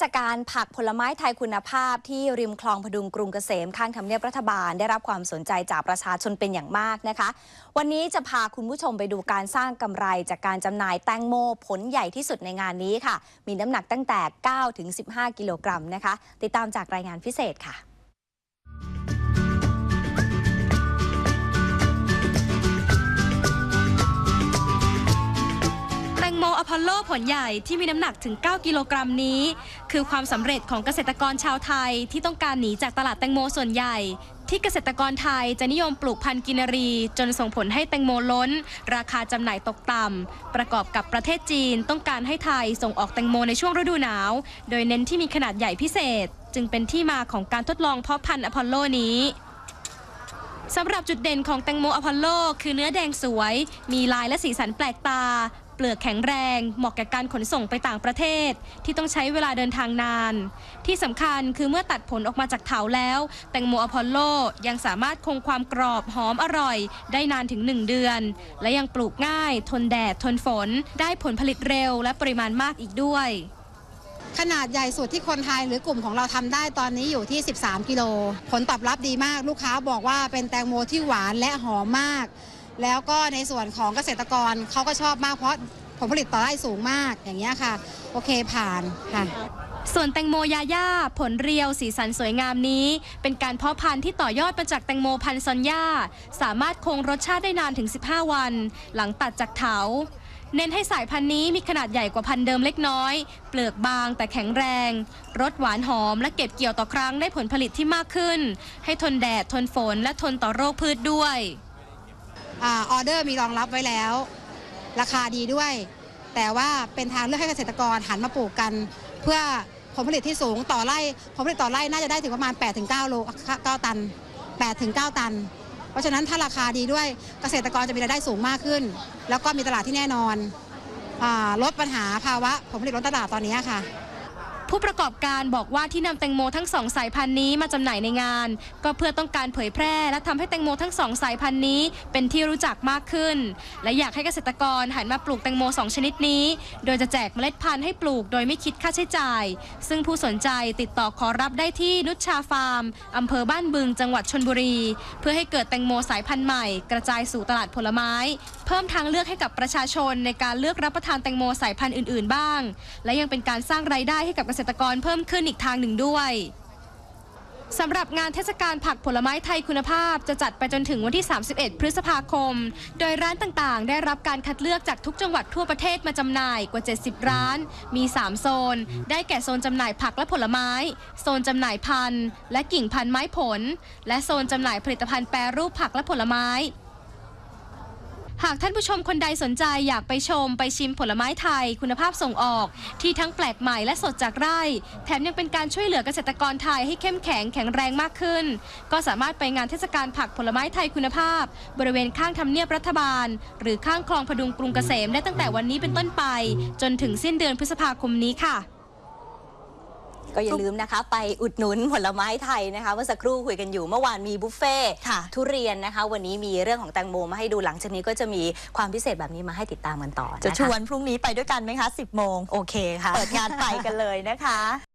ศกาลผักผลไม้ไทยคุณภาพที่ริมคลองพดุงกรุงเกษมข้างทำเนียบรัฐบาล ได้รับความสนใจจากประชาชนเป็นอย่างมากนะคะ วันนี้จะพาคุณผู้ชมไปดูการสร้างกำไรจากการจำหน่ายแตงโมผลใหญ่ที่สุดในงานนี้ค่ะ มีน้ำหนักตั้งแต่ 9 ถึง 15 กิโลกรัมนะคะ ติดตามจากรายงานพิเศษค่ะ อพอลโลผลใหญ่ที่มีน้ำหนักถึง 9 กิโลกรัมนี้ คือความสำเร็จของเกษตรกรชาวไทยที่ต้องการหนีจากตลาดแตงโมส่วนใหญ่ ที่เกษตรกรไทยจะนิยมปลูกพันธุ์กินรี จนส่งผลให้แตงโมล้น ราคาจำหน่ายตกต่ำประกอบกับประเทศจีนต้องการให้ไทยส่งออกแตงโมในช่วงฤดูหนาว โดยเน้นที่มีขนาดใหญ่พิเศษ จึงเป็นที่มาของการทดลองเพาะพันธุ์อพอลโลนี้สำหรับจุดเด่นของแตงโมอพอลโล คือเนื้อแดงสวย มีลายและสีสันแปลกตา เปลือกแข็งแรง เหมาะแก่การขนส่งไปต่างประเทศ ที่ต้องใช้เวลาเดินทางนาน ที่สำคัญคือเมื่อตัดผลออกมาจากเถาแล้ว แตงโมอพอลโลยังสามารถคงความกรอบหอมอร่อย ได้นานถึง 1 เดือน และยังปลูกง่าย ทนแดด ทนฝน ได้ผลผลิตเร็ว และปริมาณมากอีกด้วย ขนาดใหญ่สุดที่คนไทยหรือกลุ่มของเราทำได้ตอนนี้อยู่ที่ 13 กิโล ผลตอบรับดีมากลูกค้าบอกว่าเป็นแตงโมที่หวานและหอมมาก แล้วก็ในส่วนของเกษตรกรเขาก็ชอบมากเพราะผลผลิตต่อไร่สูงมากอย่างเงี้ยค่ะ โอเคผ่านค่ะ ส่วนแตงโมยาย่าผลเรียวสีสันสวยงามนี้ เป็นการเพาะพันธุ์ที่ต่อยอดมาจากแตงโมพันธุ์ซอนย่า สามารถคงรสชาติได้นานถึง 15 วัน หลังตัดจากเถาเน้นให้สายพันธุ์นี้มีขนาดใหญ่กว่าพันธุ์เดิมเล็กน้อย เปลือกบางแต่แข็งแรง รสหวานหอมและเก็บเกี่ยวต่อครั้งได้ผลผลิตที่มากขึ้น ให้ทนแดดทนฝนและทนต่อโรคพืชด้วย ออเดอร์มีรองรับไว้แล้ว ราคาดีด้วย แต่ว่าเป็นทางเลือกให้เกษตรกรหันมาปลูกกัน เพื่อผลผลิตที่สูงต่อไร่ผลผลิตต่อไร่น่าจะได้ถึงประมาณ 8-9 โล9ตัน 8-9 ตัน เพราะฉะนั้นถ้าราคาดีด้วยเกษตรกรจะมีรายได้สูงมากขึ้น แล้วก็มีตลาดที่แน่นอนอลดปัญหาภาวะผลผลิตล้นตลาดตอนนี้ค่ะ ผู้ประกอบการบอกว่าที่นำแตงโมทั้งสองสายพันธุ์นี้มาจำหน่ายในงาน ก็เพื่อต้องการเผยแพร่ และทำให้แตงโมทั้งสองสายพันธุ์นี้ เป็นที่รู้จักมากขึ้น และอยากให้เกษตรกรหันมาปลูกแตงโมสองชนิดนี้ โดยจะแจกเมล็ดพันธุ์ให้ปลูกโดยไม่คิดค่าใช้จ่าย ซึ่งผู้สนใจติดต่อขอรับได้ที่นุชชาฟาร์มอำเภอบ้านบึงจังหวัดชนบุรี เพื่อให้เกิดแตงโมสายพันธุ์ใหม่ กระจายสู่ตลาดผลไม้ เพิ่มทางเลือกให้กับประชาชนในการเลือกรับประทานแตงโมสายพันธุ์อื่น ๆ บ้าง และยังเป็นการสร้างรายได้ให้กับเกษตรกรเพิ่มขึ้นอีกทางหนึ่งด้วยสำหรับงานเทศกาลผักผลไม้ไทยคุณภาพ จะจัดไปจนถึงวันที่ 31 พฤษภาคม โดยร้านต่างๆ ได้รับการคัดเลือกจากทุกจังหวัดทั่วประเทศมาจำหน่ายกว่า 70 ร้าน มี 3 โซน ได้แก่โซนจำหน่ายผักและผลไม้ โซนจำหน่ายพันธุ์และกิ่งพันธุ์ไม้ผล และโซนจำหน่ายผลิตภัณฑ์แปรรูปผักและผลไม้ หากท่านผู้ชมคนใดสนใจอยากไปชมไปชิมผลไม้ไทย คุณภาพส่งออก ที่ทั้งแปลกใหม่และสดจากไร่ แถมยังเป็นการช่วยเหลือเกษตรกรไทยให้เข้มแข็งแข็งแรงมากขึ้น ก็สามารถไปงานเทศกาลผักผลไม้ไทยคุณภาพ บริเวณข้างทำเนียบรัฐบาล หรือข้างคลองพดุงกรุงเกษมได้ตั้งแต่วันนี้เป็นต้นไป จนถึงสิ้นเดือนพฤษภาคมนี้ค่ะ ก็อย่าลืมนะคะ ไปอุดหนุนผลไม้ไทยนะคะเมื่อสักครู่คุยกันอยู่เมื่อวานมีบุฟเฟ่ต์ค่ะทุเรียนนะคะ วันนี้มีเรื่องของแตงโมมาให้ดูหลังจากนี้ก็จะมีความพิเศษแบบนี้มาให้ติดตามกันต่อจะคชวนพรุ่งนี้ไปด้วยกันไหมคะ 10 โมงโอเคค่ะเปิดงานไปกันเลยนะคะ